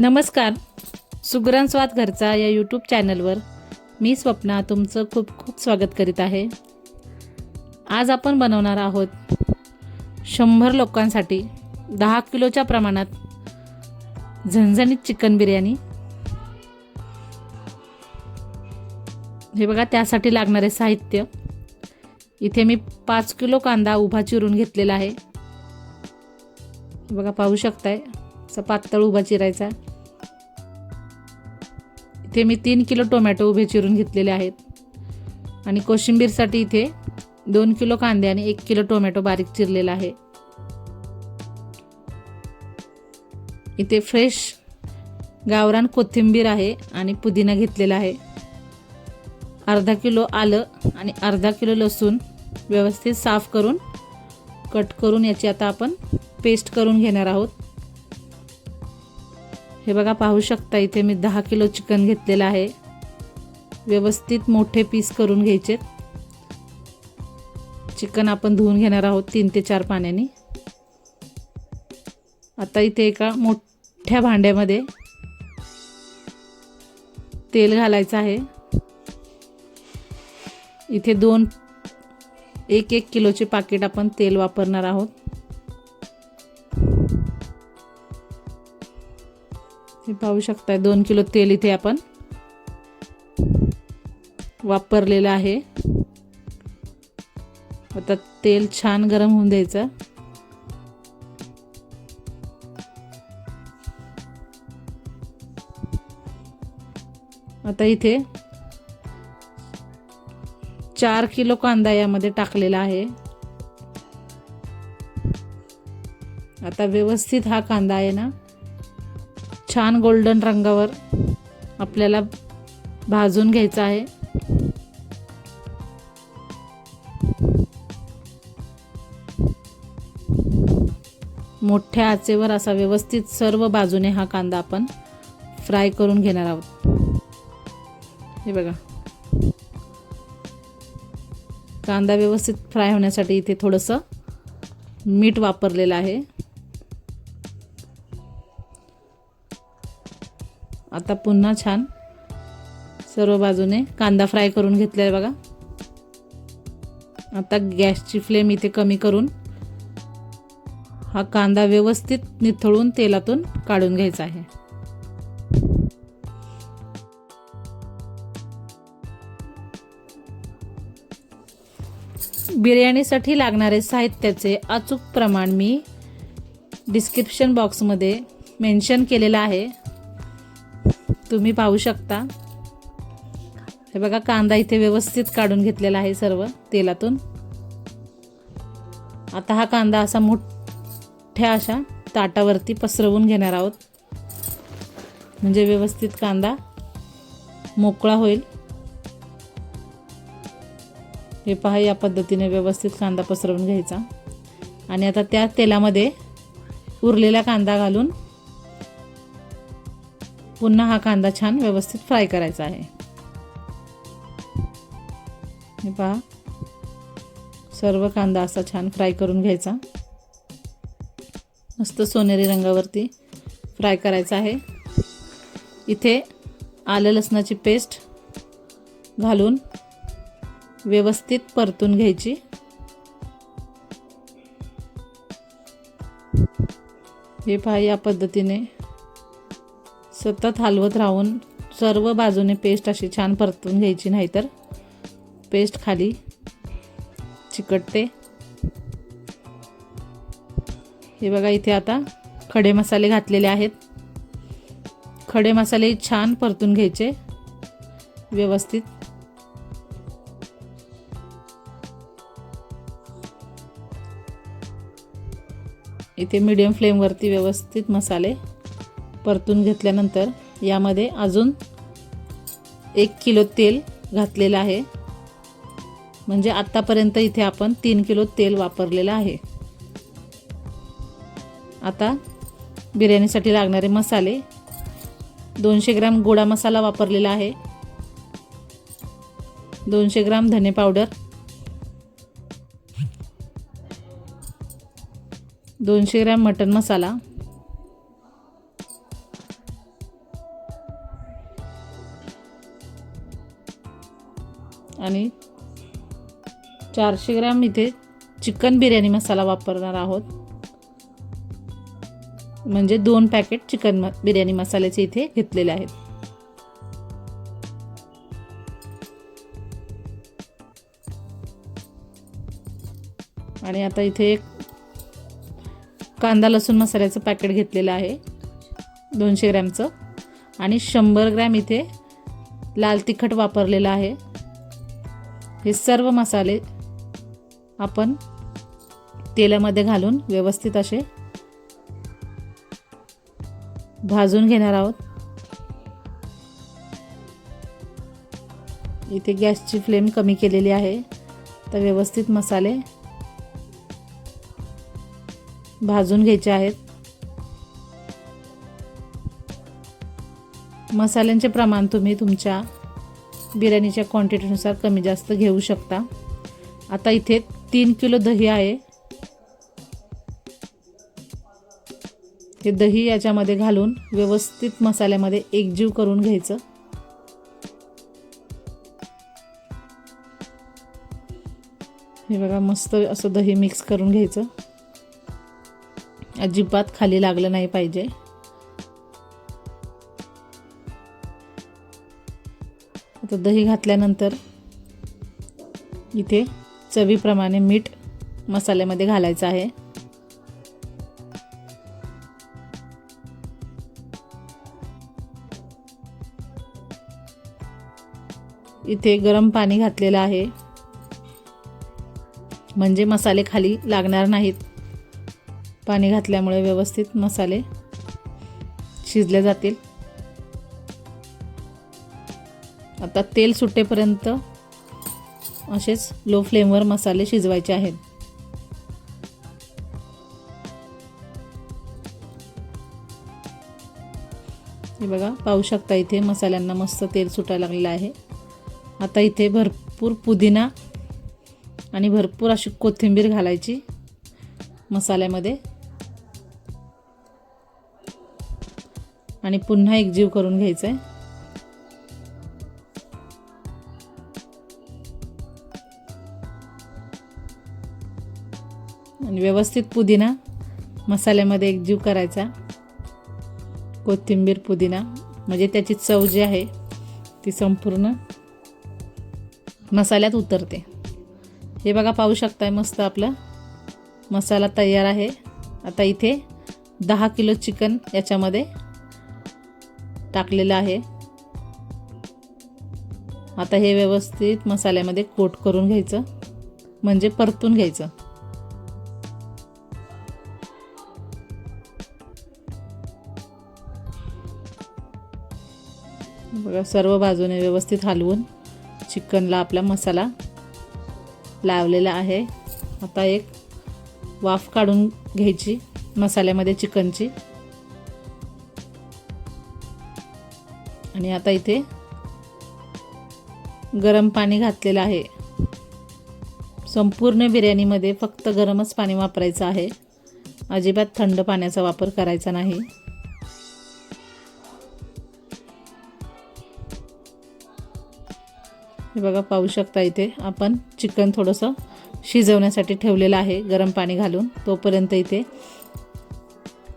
नमस्कार. सुगरण स्वाद घरचा या यूट्यूब चॅनलवर मी स्वप्ना तुमचं खूप खूप स्वागत करीत आहे. आज आपण बनवणार आहोत शंभर लोकांसाठी दहा किलोच्या प्रमाणात झणझणीत चिकन बिर्याणी. हे बघा त्यासाठी लागणारे साहित्य. इथे मी पाच किलो कांदा उभा चिरून घेतलेला आहे. हे बघा पाहू शकताय असा पातळ उभा चिरायचा इथे मी तीन किलो टोमॅटो उभे चिरून घेतलेले आहेत. आणि कोशिंबीरसाठी इथे दोन किलो कांदे आणि एक किलो टोमॅटो बारीक चिरलेला आहे. इथे फ्रेश गावरान कोथिंबीर आहे आणि पुदिना घेतलेला आहे. अर्धा किलो आलं आणि अर्धा किलो लसूण व्यवस्थित साफ करून कट करून याची आता आपण पेस्ट करून घेणार आहोत. हे बघा पाहू शकता इथे मी दहा किलो चिकन घेतलेलं आहे. व्यवस्थित मोठे पीस करून घ्यायचे. चिकन आपण धुवून घेणार आहोत तीन ते चार पाण्याने. आता इथे एका मोठ्या भांड्यामध्ये तेल घालायचं आहे. इथे दोन एक एक किलोचे पाकिट आपण तेल वापरणार आहोत. हे पाहू शकताय दोन किलो तेल इथे आपण वापरलेलं आहे. आता तेल छान गरम होऊन द्यायचं. आता इथे चार किलो कांदा यामध्ये टाकलेला आहे. आता व्यवस्थित हा कांदा आहे ना. छान गोल्डन रंगावर आपल्याला भाजून घ्यायचं आहे. मोठ्या आचेवर असा व्यवस्थित सर्व बाजूने हा कांदा आपण फ्राय करून घेणार आहोत. हे बघा. कांदा व्यवस्थित फ्राय होण्यासाठी इथे थोडंसं मीठ वापरलेलं आहे. आता पुन्हा छान सर्व बाजूने कांदा फ्राय करून घेतलेला बघा. आता गॅसची फ्लेम इथे कमी करून हा कांदा व्यवस्थित निथळून तेलातून काढून घ्यायचा आहे. बिर्याणीसाठी लागणारे साहित्याचे अचूक प्रमाण मी डिस्क्रिप्शन बॉक्समध्ये मेन्शन केलेलं आहे. तुम्ही पाहू शकता. हे बघा कांदा इथे व्यवस्थित काढून घेतलेला आहे सर्व तेलातून. आता हा कांदा असा मोठ्या अशा ताटावरती पसरवून घेणार आहोत. म्हणजे व्यवस्थित कांदा मोकळा होईल. हे पहा या पद्धतीने व्यवस्थित कांदा पसरवून घ्यायचा. आणि आता त्या तेलामध्ये उरलेला कांदा घालून पुन्हा हा कांदा छान व्यवस्थित फ्राय करायचा आहे. हे पहा. सर्व कांदा असा छान फ्राय करून घ्यायचा. मस्त सोनेरी रंगावरती फ्राय करायचा आहे. इथे आलं लसणाची पेस्ट घालून व्यवस्थित परतून घ्यायची. हे पहा या पद्धतीने सतत हलवत राहून सर्व बाजूने पेस्ट अशी छान परतून घ्यायची नाही तर पेस्ट खाली चिकटते. हे बघा इथे आता खडे मसाले घातलेले आहेत. खडे मसाले छान परतून घ्यायचे व्यवस्थित. इथे मीडियम फ्लेमवरती व्यवस्थित मसाले परतून घेतल्यानंतर यामध्ये अजून एक किलो तेल घातलेलं आहे. म्हणजे आत्तापर्यंत इथे आपण तीन किलो तेल वापरलेलं आहे. आता बिर्याणीसाठी लागणारे मसाले. दोनशे ग्राम गोडा मसाला वापरलेला आहे. दोनशे ग्राम धने पावडर. दोनशे ग्रॅम मटन मसाला. आणि चारशे ग्रॅम इथे चिकन बिर्याणी मसाला वापरणार आहोत. म्हणजे दोन पॅकेट चिकन म बिर्याणी मसाल्याचे इथे घेतलेले आहेत. आणि आता इथे एक कांदा लसूण मसाल्याचं पॅकेट घेतलेलं आहे. दोनशे ग्रॅमचं. आणि शंभर ग्रॅम इथे लाल तिखट वापरलेलं आहे. हे सर्व मसाले आपण तेलामध्ये घालून व्यवस्थित असे भाजून घेणार आहोत. इथे गॅसची फ्लेम कमी केलेली आहे. तर व्यवस्थित मसाले भाजून घ्यायचे आहेत. मसाल्यांचे प्रमाण तुम्ही तुमच्या बिर्याणीच्या क्वांटिटीनुसार कमी जास्त घेऊ शकता. आता इथे तीन किलो दही आहे. हे दही याच्यामध्ये घालून व्यवस्थित मसाल्यामध्ये एकजीव करून घ्यायचं. हे बघा मस्त असं दही मिक्स करून घ्यायचं. अजिबात खाली लागलं नाही पाहिजे. आता दही घातल्यानंतर इथे चवीप्रमाणे मीठ मसाल्यामध्ये घालायचं आहे. इथे गरम पाणी घातलेलं आहे. म्हणजे मसाले खाली लागणार नाहीत. पाणी घातल्यामुळे व्यवस्थित मसाले शिजले जातील. आता तेल सुटेपर्यंत असेच लो फ्लेमवर मसाले शिजवायचे आहेत. हे बघा पाहू शकता इथे मसाल्यांना मस्त तेल सुटायला लागलेलं आहे. आता इथे भरपूर पुदिना आणि भरपूर अशी कोथिंबीर घालायची मसाल्यामध्ये. आणि पुन्हा एकजीव करून घ्यायचं आहे आणि व्यवस्थित पुदिना. मसाल्यामध्ये एकजीव करायचा. कोथिंबीर पुदिना. म्हणजे त्याची चव जी आहे ती संपूर्ण मसाल्यात उतरते. हे बघा पाहू शकताय मस्त आपलं. मसाला तयार आहे. आता इथे दहा किलो चिकन याच्यामध्ये टाकलेलं आहे. आता हे व्यवस्थित मसाल्यामध्ये कोट करून घ्यायचं. म्हणजे परतून घ्यायचं. सगळं सर्व बाजूने व्यवस्थित हलवून चिकनला आपला मसाला लावलेला आहे. आता एक वाफ काढून घ्यायची मसाल्यामध्ये चिकनची. आणि आता इथे गरम पाणी घातलेलं आहे. संपूर्ण बिर्याणीमध्ये फक्त गरमच पाणी वापरायचं आहे. अजिबात थंड पाण्याचा वापर करायचा नाही. हे बघा पाहू शकता इथे आपण चिकन थोडंसं शिजवण्यासाठी ठेवलेलं आहे गरम पाणी घालून. तोपर्यंत इथे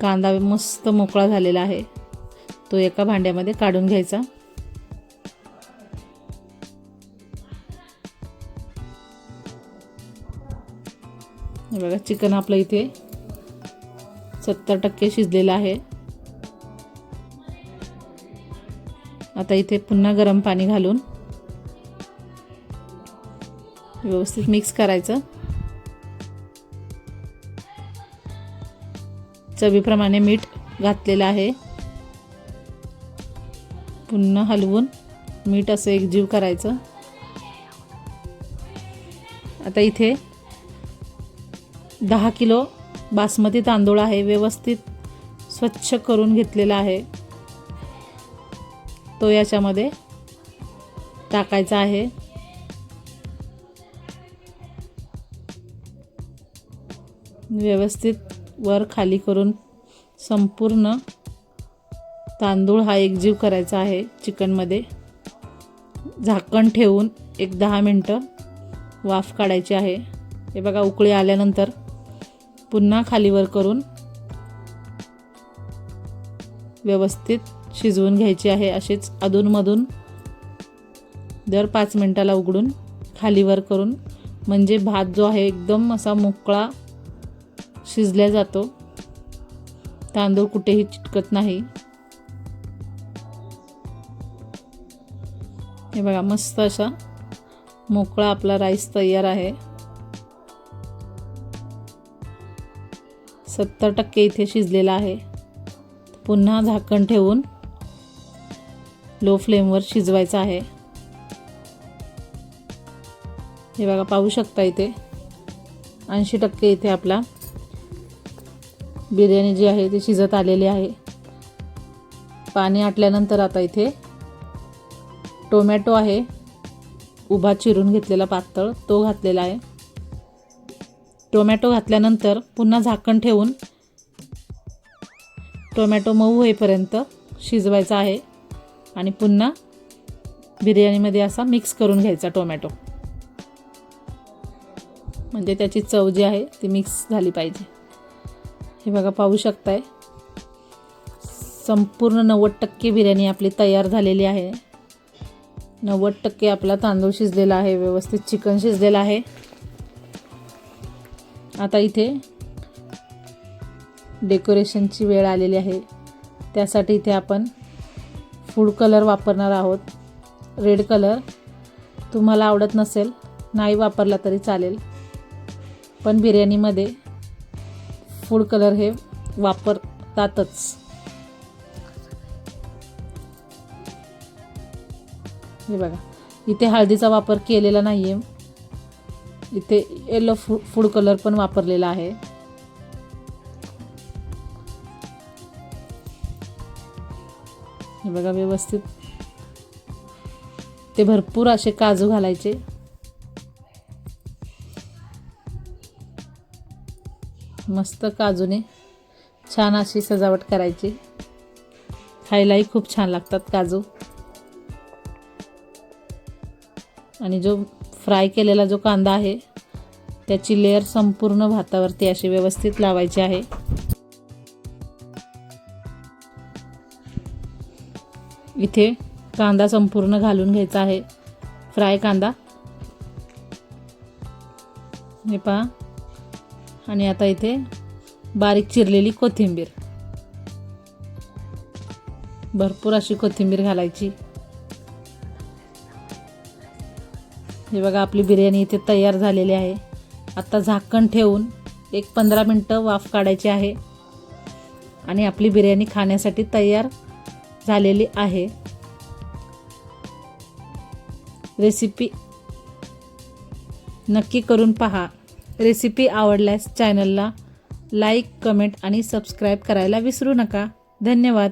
कांदा मस्त मोकळा झालेला आहे. तो एका भांड्यामध्ये काढून घ्यायचा. हे बघा चिकन आपलं इथे सत्तर टक्के शिजलेलं आहे. आता इथे पुन्हा गरम पाणी घालून व्यवस्थित मिक्स करायचं. चवीप्रमाणे मीठ घातलेलं आहे. पुन्हा हलवून मीठ असं एकजीव करायचं. आता इथे दहा किलो बासमती तांदूळ आहे व्यवस्थित स्वच्छ करून घेतलेला आहे. तो याच्यामध्ये टाकायचा आहे. व्यवस्थित वर खाली करून संपूर्ण तांदूळ हा एकजीव करायचा आहे चिकनमध्ये. झाकण ठेवून एक दहा मिनटं वाफ काढायची आहे. हे बघा उकळी आल्यानंतर पुन्हा खालीवर करून व्यवस्थित शिजवून घ्यायची आहे. असेच अधूनमधून दर पाच मिनटाला उघडून खालीवर करून म्हणजे भात जो आहे एकदम असा मोकळा शिजल्या जातो. तांदूळ कुठेही चिटकत नाही. हे बघा मस्त असा मोकळा आपला राईस तयार आहे. सत्तर टक्के इथे शिजलेला आहे. पुन्हा झाकण ठेवून लो फ्लेमवर शिजवायचं आहे. हे बघा पाहू शकता इथे. ऐंशी टक्के इथे आपला बिर्याणी जी आहे ती शिजत आलेली आहे. पाणी आटल्यानंतर आता इथे टोमॅटो आहे. उभा चिरून घेतलेला पातळ तो घातलेला आहे. टोमॅटो घातल्यानंतर पुन्हा झाकण ठेवून टोमॅटो मऊ होईपर्यंत शिजवायचा आहे आणि पुन्हा बिर्याणीमध्ये असा मिक्स करून घ्यायचा टोमॅटो. म्हणजे त्याची चव जी आहे ती मिक्स झाली पाहिजे. हे बघा पाहू शकताय. संपूर्ण नव्वद टक्के बिर्याणी आपली तयार झालेली आहे. नव्वद टक्के आपला तांदूळ शिजलेला आहे व्यवस्थित चिकन शिजलेलं आहे. आता इथे डेकोरेशनची वेळ आलेली आहे. त्यासाठी इथे आपण फूड कलर वापरणार आहोत. Red colour. तुम्हाला आवडत नसेल नाही वापरला तरी चालेल. पण बिर्याणीमध्ये फूड कलर हे वापरतातच. हे बघा इथे हळदीचा वापर केलेला नाही आहे इथे येलो फू फूड कलर पण वापरलेला आहे. हे बघा व्यवस्थित. ते भरपूर असे काजू घालायचे. मस्त काजूने छान अशी सजावट करायची. खायलाही खूप छान लागतात काजू. आणि जो फ्राय केलेला जो कांदा आहे त्याची लेअर संपूर्ण भातावरती अशी व्यवस्थित लावायची आहे. इथे कांदा संपूर्ण घालून घ्यायचा आहे. फ्राय कांदा. हे पहा. आणि आता इथे बारीक चिरलेली कोथिंबीर. भरपूर अशी कोथिंबीर घालायची. हे बघा आपली बिर्याणी इथे तयार झालेली आहे. आता झाकण ठेवून एक पंधरा मिनटं वाफ काढायची आहे. आणि आपली बिर्याणी खाण्यासाठी तयार झालेली आहे. रेसिपी नक्की करून पहा. रेसिपी आवडल्यास चॅनलला लाईक कमेंट आणि सबस्क्राईब करायला विसरू नका. धन्यवाद.